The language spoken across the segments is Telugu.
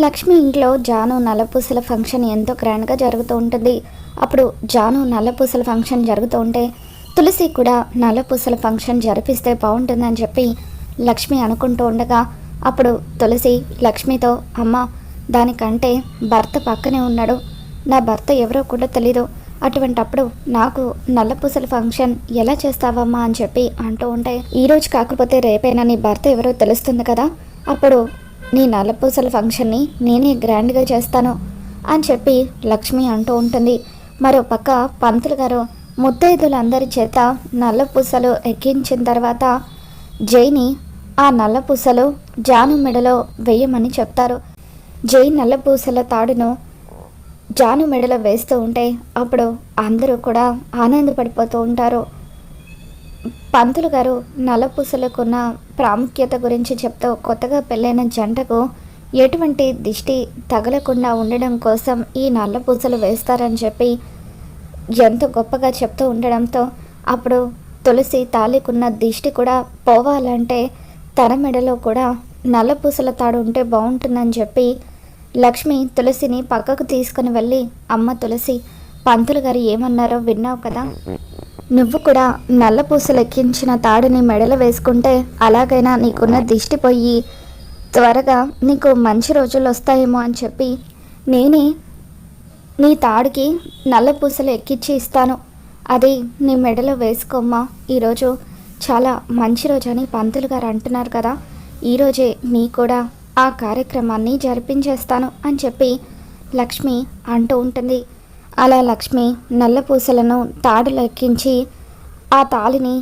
లక్ష్మి ఇంట్లో జాను నల్లపూసల ఫంక్షన్ ఎంతో గ్రాండ్గా జరుగుతూ ఉంటుంది. అప్పుడు జాను నల్లపూసల ఫంక్షన్ జరుగుతూ ఉంటే తులసి కూడా నల్లపూసల ఫంక్షన్ జరిపిస్తే బాగుంటుందని చెప్పి లక్ష్మి అనుకుంటూ ఉండగా అప్పుడు తులసి లక్ష్మితో అమ్మ దానికంటే భర్త పక్కనే ఉన్నాడు. నా భర్త ఎవరో కూడా తెలీదు. అటువంటప్పుడు నాకు నల్లపూసల ఫంక్షన్ ఎలా చేస్తావమ్మా? అని చెప్పి అంటూ ఉంటే ఈరోజు కాకపోతే రేపైనా నీ భర్త ఎవరో తెలుస్తుంది కదా. అప్పుడు నీ నల్లపూసల ఫంక్షన్ని నేనే గ్రాండ్గా చేస్తాను అని చెప్పి లక్ష్మి అంటూ ఉంటుంది. మరో పక్క పంతులు గారు ముత్తైదులందరి చేత నల్లపూసలు ఎక్కించిన తర్వాత జైని ఆ నల్లపూసలు జాను మెడలో వేయమని చెప్తారు. జై నల్లపూసల తాడును జాను మెడలో వేస్తూ ఉంటే అప్పుడు అందరూ కూడా ఆనందపడిపోతూ ఉంటారు. పంతులు గారు నలపూసలకున్న ప్రాముఖ్యత గురించి చెప్తూ కొత్తగా పెళ్ళైన జంటకు ఎటువంటి దిష్టి తగలకుండా ఉండడం కోసం ఈ నల్లపూసలు వేస్తారని చెప్పి ఎంతో గొప్పగా చెప్తూ ఉండడంతో అప్పుడు తులసి తాలికున్న దిష్టి కూడా పోవాలంటే తన మెడలో కూడా నల్లపూసల తాడు ఉంటే బాగుంటుందని చెప్పి లక్ష్మి తులసిని పక్కకు తీసుకుని వెళ్ళి అమ్మ తులసి పంతులు గారు ఏమన్నారో విన్నావు కదా? నువ్వు కూడా నల్ల పూసలు ఎక్కించిన తాడుని మెడలో వేసుకుంటే అలాగైనా నీకున్న దిష్టి పోయి త్వరగా నీకు మంచి రోజులు వస్తాయేమో అని చెప్పి నేనే నీ తాడుకి నల్ల పూసలు ఎక్కించి ఇస్తాను. అది నీ మెడలో వేసుకోమ్మా. ఈరోజు చాలా మంచి రోజు అని పంతులు గారు అంటున్నారు కదా. ఈరోజే నీ కూడా ఆ కార్యక్రమాన్ని జరిపించేస్తాను అని చెప్పి లక్ష్మి అంటూ ఉంటుంది. అలా లక్ష్మి నల్ల పూసలను తాడులు ఆ తాళిని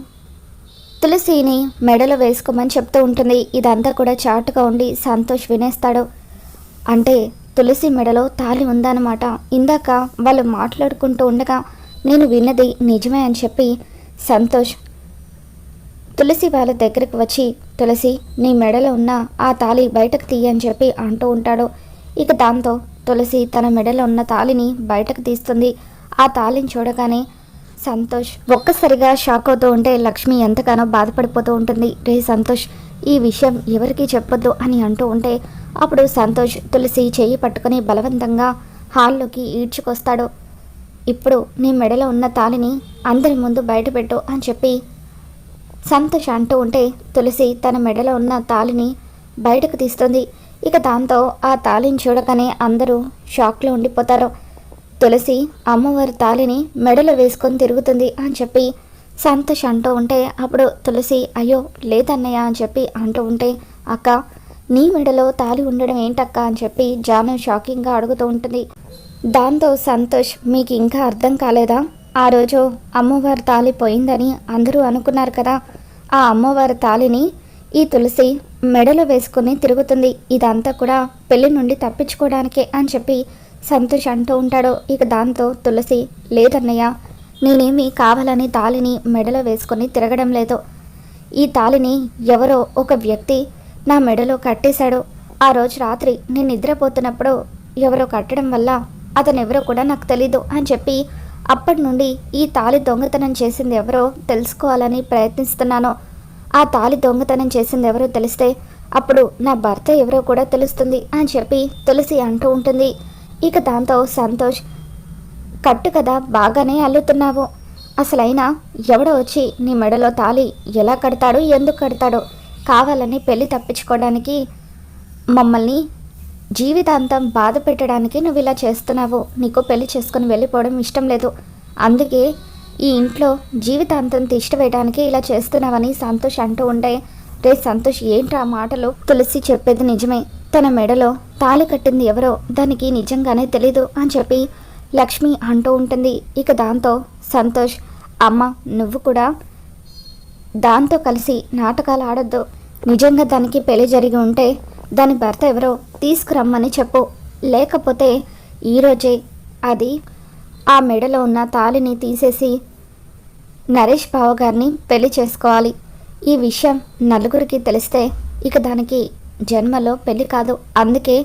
తులసిని మెడలో వేసుకోమని చెప్తూ ఉంటుంది. ఇదంతా కూడా చాటుగా ఉండి సంతోష్ వినేస్తాడు. అంటే తులసి మెడలో తాళి ఉందన్నమాట. ఇందాక వాళ్ళు మాట్లాడుకుంటూ ఉండగా నేను విన్నది నిజమే అని చెప్పి సంతోష్ తులసి వాళ్ళ దగ్గరకు వచ్చి తులసి నీ మెడలో ఉన్న ఆ తాళి బయటకు తీయని చెప్పి అంటూ ఉంటాడు. ఇక దాంతో తులసి తన మెడలో ఉన్న తాళిని బయటకు తీస్తుంది. ఆ తాళిని చూడగానే సంతోష్ ఒక్కసారిగా షాక్ అవుతూ ఉంటే లక్ష్మి ఎంతగానో బాధపడిపోతూ ఉంటుంది. రే సంతోష్ ఈ విషయం ఎవరికీ చెప్పొద్దు అని అంటూ ఉంటే అప్పుడు సంతోష్ తులసి చేయి పట్టుకొని బలవంతంగా హాల్లోకి ఈడ్చుకొస్తాడు. ఇప్పుడు నీ మెడలో ఉన్న తాళిని అందరి ముందు బయటపెట్టు అని చెప్పి సంతోష్ అంటూ ఉంటే తులసి తన మెడలో ఉన్న తాళిని బయటకు తీస్తుంది. ఇక దాంతో ఆ తాళిని చూడగానే అందరూ షాక్లో ఉండిపోతారు. తులసి అమ్మవారి తాళిని మెడలో వేసుకొని తిరుగుతుంది అని చెప్పి సంతోష్ అంటూ ఉంటే అప్పుడు తులసి అయ్యో లేదన్నయ్య అని చెప్పి అంటూ ఉంటే అక్క నీ మెడలో తాళి ఉండడం ఏంటక్క అని చెప్పి జాను షాకింగ్గా అడుగుతూ ఉంటుంది. దాంతో సంతోష్ మీకు ఇంకా అర్థం కాలేదా? ఆ రోజు అమ్మవారి తాళి పోయిందని అందరూ అనుకున్నారు కదా. ఆ అమ్మవారి తాళిని ఈ తులసి మెడలో వేసుకుని తిరుగుతుంది. ఇదంతా కూడా పెళ్ళి నుండి తప్పించుకోవడానికే అని చెప్పి సంతోష్ అంటూ ఉంటాడో. ఇక దాంతో తులసి లేదన్నయ్య నేనేమి కావాలని తాళిని మెడలో వేసుకొని తిరగడం లేదు. ఈ తాళిని ఎవరో ఒక వ్యక్తి నా మెడలో కట్టేశాడు. ఆ రోజు రాత్రి నేను నిద్రపోతున్నప్పుడు ఎవరో కట్టడం వల్ల అతను ఎవరో కూడా నాకు తెలీదు అని చెప్పి అప్పటి నుండి ఈ తాళి దొంగతనం చేసింది ఎవరో తెలుసుకోవాలని ప్రయత్నిస్తున్నాను. ఆ తాళి దొంగతనం చేసింది ఎవరో తెలిస్తే అప్పుడు నా భర్త ఎవరో కూడా తెలుస్తుంది అని చెప్పి తులసి అంటూ ఉంటుంది. ఇక దాంతో సంతోష్ కట్టు కదా బాగానే అల్లుతున్నావు. అసలైనా ఎవడో వచ్చి నీ మెడలో తాళి ఎలా కడతాడు ఎందుకు కడతాడో కావాలని పెళ్ళి తప్పించుకోవడానికి మమ్మల్ని జీవితాంతం బాధ పెట్టడానికి నువ్వు ఇలా చేస్తున్నావు. నీకు పెళ్ళి చేసుకుని వెళ్ళిపోవడం ఇష్టం లేదు. అందుకే ఈ ఇంట్లో జీవితాంతం తిష్ట వేయడానికి ఇలా చేస్తున్నావని సంతోష్ అంటూ ఉంటే రే సంతోష్ ఏంటి ఆ మాటలు? తులసి చెప్పేది నిజమే. తన మెడలో తాళి కట్టింది ఎవరో దానికి నిజంగానే తెలీదు అని చెప్పి లక్ష్మి అంటూ ఉంటుంది. ఇక దాంతో సంతోష్ అమ్మ నువ్వు కూడా దాంతో కలిసి నాటకాలు ఆడొద్దు. నిజంగా దానికి పెళ్ళి జరిగి ఉంటే దాని భర్త ఎవరో తీసుకురమ్మని చెప్పు. లేకపోతే ఈరోజే అది ఆ మెడలో ఉన్న తాళిని తీసేసి నరేష్ బావ గారిని పెళ్ళి చేసుకోవాలి. ఈ విషయం నలుగురికి తెలిస్తే ఇక దానికి జన్మలో పెళ్ళి కాదు. అందుకే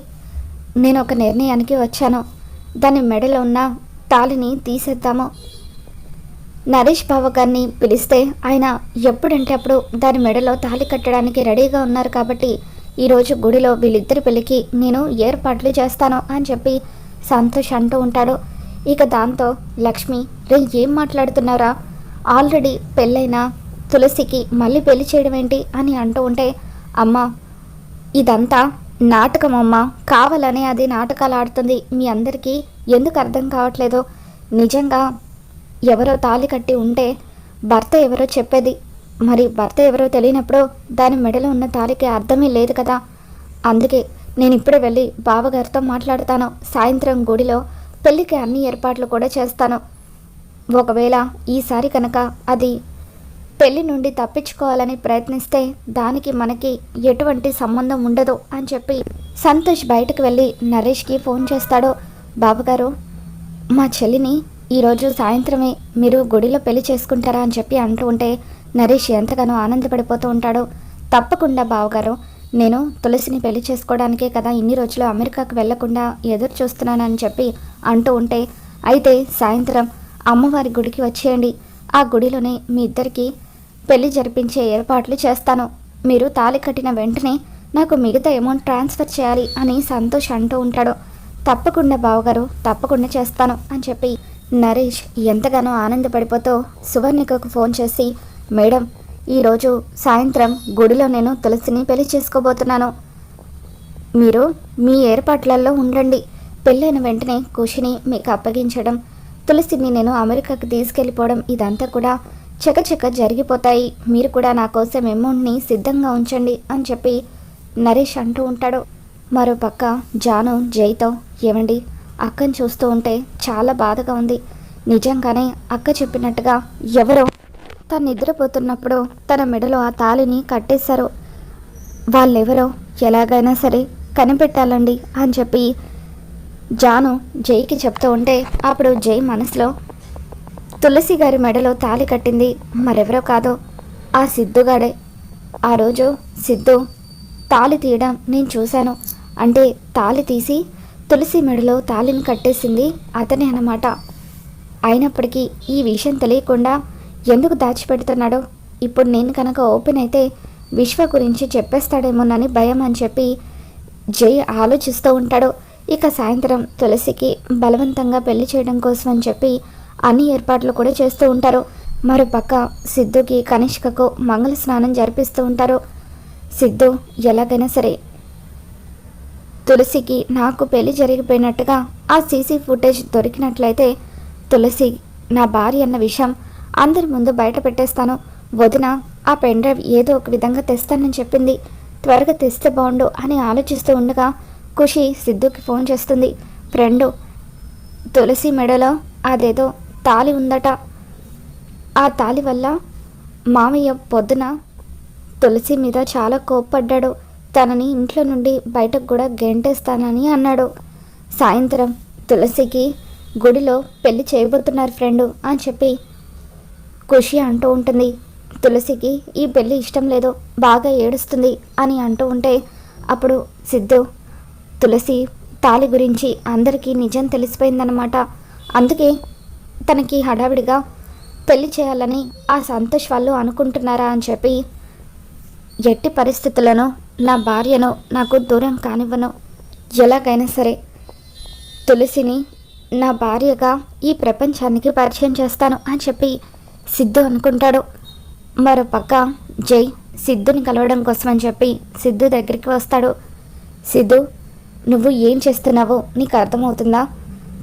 నేను ఒక నిర్ణయానికి వచ్చాను. దాని మెడలో ఉన్న తాళిని తీసేద్దాము. నరేష్ బావ గారిని పిలిస్తే ఆయన ఎప్పుడంటే అప్పుడు దాని మెడలో తాళి కట్టడానికి రెడీగా ఉన్నారు కాబట్టి ఈరోజు గుడిలో వీళ్ళిద్దరి పెళ్ళికి నేను ఏర్పాట్లు చేస్తాను అని చెప్పి సంతోష్ అంటూ ఉంటాడు. ఇక దాంతో లక్ష్మి రే ఏం మాట్లాడుతున్నారా ఆల్రెడీ పెళ్ళైన తులసికి మళ్ళీ పెళ్ళి చేయడం ఏంటి అని అంటూ ఉంటే అమ్మ ఇదంతా నాటకం అమ్మ. కావాలనే అది నాటకాలు ఆడుతుంది. మీ అందరికీ ఎందుకు అర్థం కావట్లేదో? నిజంగా ఎవరో తాళి కట్టి ఉంటే భర్త ఎవరో చెప్పేది. మరి భర్త ఎవరో తెలియనప్పుడు దాని మెడలో ఉన్న తాళికి అర్థమే లేదు కదా. అందుకే నేను ఇప్పుడే వెళ్ళి బావగారితో మాట్లాడతాను. సాయంత్రం గుడిలో పెళ్ళికి అన్ని ఏర్పాట్లు కూడా చేస్తాను. ఒకవేళ ఈసారి కనుక అది పెళ్ళి నుండి తప్పించుకోవాలని ప్రయత్నిస్తే దానికి మనకి ఎటువంటి సంబంధం ఉండదు అని చెప్పి సంతోష్ బయటకు వెళ్ళి నరేష్కి ఫోన్ చేస్తాడు. బాబుగారు మా చెల్లిని ఈరోజు సాయంత్రమే మీరు గుడిలో పెళ్ళి చేసుకుంటారా? అని చెప్పి అంటూ ఉంటే నరేష్ ఎంతగానో ఆనందపడిపోతూ ఉంటాడు. తప్పకుండా బావగారు నేను తులసిని పెళ్ళి చేసుకోవడానికే కదా ఇన్ని రోజులు అమెరికాకు వెళ్ళకుండా ఎదురు చూస్తున్నానని చెప్పి అంటూ ఉంటే అయితే సాయంత్రం అమ్మవారి గుడికి వచ్చేయండి. ఆ గుడిలోనే మీ ఇద్దరికి పెళ్ళి జరిపించే ఏర్పాట్లు చేస్తాను. మీరు తాళి కట్టిన వెంటనే నాకు మిగతా అమౌంట్ ట్రాన్స్ఫర్ చేయాలి అని సంతోష్ అంటూ ఉంటాడు. తప్పకుండా బావగారు తప్పకుండా చేస్తాను అని చెప్పి నరేష్ ఎంతగానో ఆనందపడిపోతూ సువర్ణికకు ఫోన్ చేసి మేడం ఈరోజు సాయంత్రం గుడిలో నేను తులసిని పెళ్ళి చేసుకోబోతున్నాను. మీరు మీ ఏర్పాట్లలో ఉండండి. పెళ్ళైన వెంటనే ఖుషిని మీకు అప్పగించడం తులసిని నేను అమెరికాకు తీసుకెళ్ళిపోవడం ఇదంతా కూడా చకచక జరిగిపోతాయి. మీరు కూడా నా కోసం అమౌంట్ని సిద్ధంగా ఉంచండి అని చెప్పి నరేష్ అంటూ ఉంటాడు. మరోపక్క జాను జైతో ఏమండి అక్కని చూస్తూ ఉంటే చాలా బాధగా ఉంది. నిజంగానే అక్క చెప్పినట్టుగా ఎవరో తను నిద్రపోతున్నప్పుడు తన మెడలో ఆ తాళిని కట్టేశారు. వాళ్ళెవరో ఎలాగైనా సరే కనిపెట్టాలండి అని చెప్పి జాను జైకి చెప్తూ ఉంటే అప్పుడు జై మనసులో తులసి గారి మెడలో తాళి కట్టింది మరెవరో కాదో ఆ సిద్ధుగాడే ఆ రోజు సిద్ధు తాళి తీయడం నేను చూశాను. అంటే తాళి తీసి తులసి మెడలో తాళిని కట్టేసింది అతనే అన్నమాట. అయినప్పటికీ ఈ విషయం తెలియకుండా ఎందుకు దాచిపెడుతున్నాడో ఇప్పుడు నేను కనుక ఓపెన్ అయితే విశ్వ గురించి చెప్పేస్తాడేమోనని భయం అని చెప్పి జై ఆలోచిస్తూ ఉంటాడు. ఇక సాయంత్రం తులసికి బలవంతంగా పెళ్ళి చేయడం కోసం అని చెప్పి అన్ని ఏర్పాట్లు కూడా చేస్తూ ఉంటారు. మరోపక్క సిద్ధుకి కనిష్కకు మంగళ స్నానం జరిపిస్తూ ఉంటారు. సిద్ధు ఎలాగైనా సరే తులసికి నాకు పెళ్ళి జరిగిపోయినట్టుగా ఆ సీసీ ఫుటేజ్ దొరికినట్లయితే తులసి నా భార్య అన్న విషయం అందరి ముందు బయట పెట్టేస్తాను. వదిన ఆ పెన్ డ్రైవ్ ఏదో ఒక విధంగా తెస్తానని చెప్పింది. త్వరగా తెస్తే బాగుండు అని ఆలోచిస్తూ ఉండగా ఖుషి సిద్ధుకి ఫోన్ చేస్తుంది. ఫ్రెండు తులసి మెడలో అదేదో తాలి ఉందట. ఆ తాలి వల్ల మామయ్య పొద్దున తులసి మీద చాలా కోప్పడ్డాడు. తనని ఇంట్లో నుండి బయటకు కూడా గెంటేస్తానని అన్నాడు. సాయంత్రం తులసికి గుడిలో పెళ్ళి చేయబోతున్నారు ఫ్రెండు అని చెప్పి ఖుషి అంటూ ఉంటుంది. తులసికి ఈ పెళ్ళి ఇష్టం లేదు బాగా ఏడుస్తుంది అని అంటూ ఉంటే అప్పుడు సిద్ధు తులసి తాలి గురించి అందరికీ నిజం తెలిసిపోయిందనమాట అందుకే తనకి హడావిడిగా పెళ్ళి చేయాలని ఆ సంతోష్ వాళ్ళు అనుకుంటున్నారా అని చెప్పి ఎట్టి పరిస్థితులను నా భార్యను నాకు దూరం కానివ్వను. ఎలాగైనా సరే తులసిని నా భార్యగా ఈ ప్రపంచానికి పరిచయం చేస్తాను అని చెప్పి సిద్ధు అనుకుంటాడు. మరో పక్క జై సిద్ధుని కలవడం కోసం అని చెప్పి సిద్ధు దగ్గరికి వస్తాడు. సిద్ధు నువ్వు ఏం చేస్తున్నావో నీకు అర్థమవుతుందా?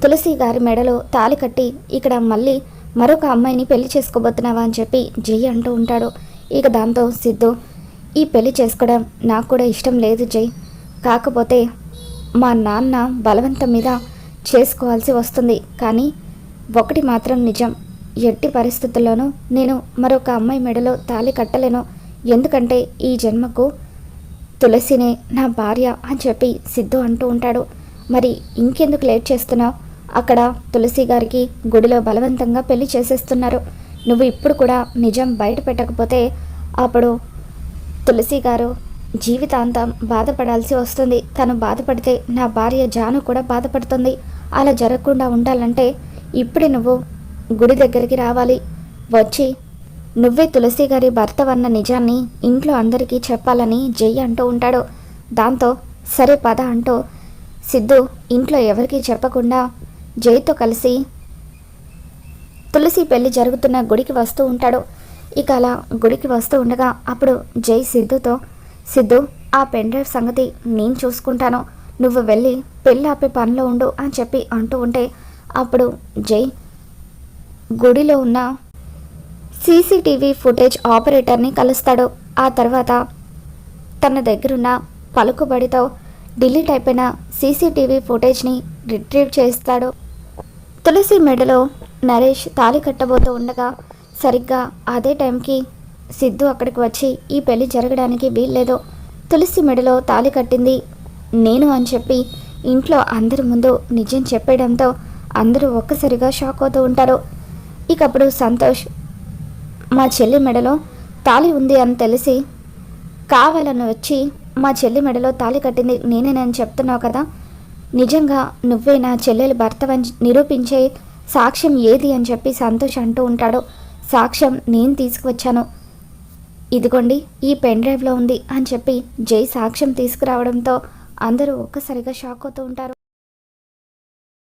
తులసి గారి మెడలో తాలి కట్టి ఇక్కడ మళ్ళీ మరొక అమ్మాయిని పెళ్ళి చేసుకోబోతున్నావా అని చెప్పి జై అంటూ ఉంటాడు. ఇక దాంతో సిద్ధు ఈ పెళ్ళి చేసుకోవడం నాకు కూడా ఇష్టం లేదు జై. కాకపోతే మా నాన్న బలవంతం మీద చేసుకోవాల్సి వస్తుంది. కానీ ఒకటి మాత్రం నిజం ఎట్టి పరిస్థితుల్లోనూ నేను మరొక అమ్మాయి మెడలో తాళి కట్టలేను. ఎందుకంటే ఈ జన్మకు తులసినే నా భార్య అని చెప్పి సిద్ధు అంటూ ఉంటాడు. మరి ఇంకెందుకు లేట్ చేస్తున్నావు? అక్కడ తులసి గారికి గుడిలో బలవంతంగా పెళ్ళి చేసేస్తున్నారు. నువ్వు ఇప్పుడు కూడా నిజం బయట పెట్టకపోతే అప్పుడు తులసి గారు జీవితాంతం బాధపడాల్సి వస్తుంది. తను బాధపడితే నా భార్య జాను కూడా బాధపడుతుంది. అలా జరగకుండా ఉండాలంటే ఇప్పుడే నువ్వు గుడి దగ్గరికి రావాలి. వచ్చి నువ్వే తులసి గారి భర్తవన్న నిజాన్ని ఇంట్లో అందరికీ చెప్పాలని జై అంటూ ఉంటాడు. దాంతో సరే పద అంటూ సిద్ధు ఇంట్లో ఎవరికీ చెప్పకుండా జైతో కలిసి తులసి పెళ్ళి జరుగుతున్న గుడికి వస్తూ ఉంటాడు. ఇక అలా గుడికి వస్తూ ఉండగా అప్పుడు జై సిద్ధుతో సిద్ధు ఆ పెండ్రైవ్ సంగతి నేను చూసుకుంటాను. నువ్వు వెళ్ళి పెళ్ళి ఆపే పనిలో ఉండు అని చెప్పి అంటూ ఉంటే అప్పుడు జై గుడిలో ఉన్న సీసీటీవీ ఫుటేజ్ ఆపరేటర్ని కలుస్తాడు. ఆ తర్వాత తన దగ్గరున్న పలుకుబడితో డిలీట్ అయిపోయిన సీసీటీవీ ఫుటేజ్ని రిట్రీవ్ చేస్తాడు. తులసి మెడలో నరేష్ తాళి కట్టబోతూ ఉండగా సరిగ్గా అదే టైంకి సిద్ధు అక్కడికి వచ్చి ఈ పెళ్ళి జరగడానికి వీల్లేదు. తులసి మెడలో తాళి కట్టింది నేను అని చెప్పి ఇంట్లో అందరి ముందు నిజం చెప్పేయడంతో అందరూ ఒక్కసారిగా షాక్ అవుతూ ఉంటారు. ఇకప్పుడు సంతోష్ మా చెల్లి మెడలో తాళి ఉంది అని తెలిసి కావాలని వచ్చి మా చెల్లి మెడలో తాళి కట్టింది నేనేనని చెప్తున్నావు కదా. నిజంగా నువ్వే నా చెల్లెలు భర్తవని నిరూపించే సాక్ష్యం ఏది అని చెప్పి సంతోష్ అంటూ ఉంటాడు. సాక్ష్యం నేను తీసుకువచ్చాను. ఇదిగోండి ఈ పెన్ డ్రైవ్లో ఉంది అని చెప్పి జై సాక్ష్యం తీసుకురావడంతో అందరూ ఒక్కసారిగా షాక్ అవుతూ ఉంటారు.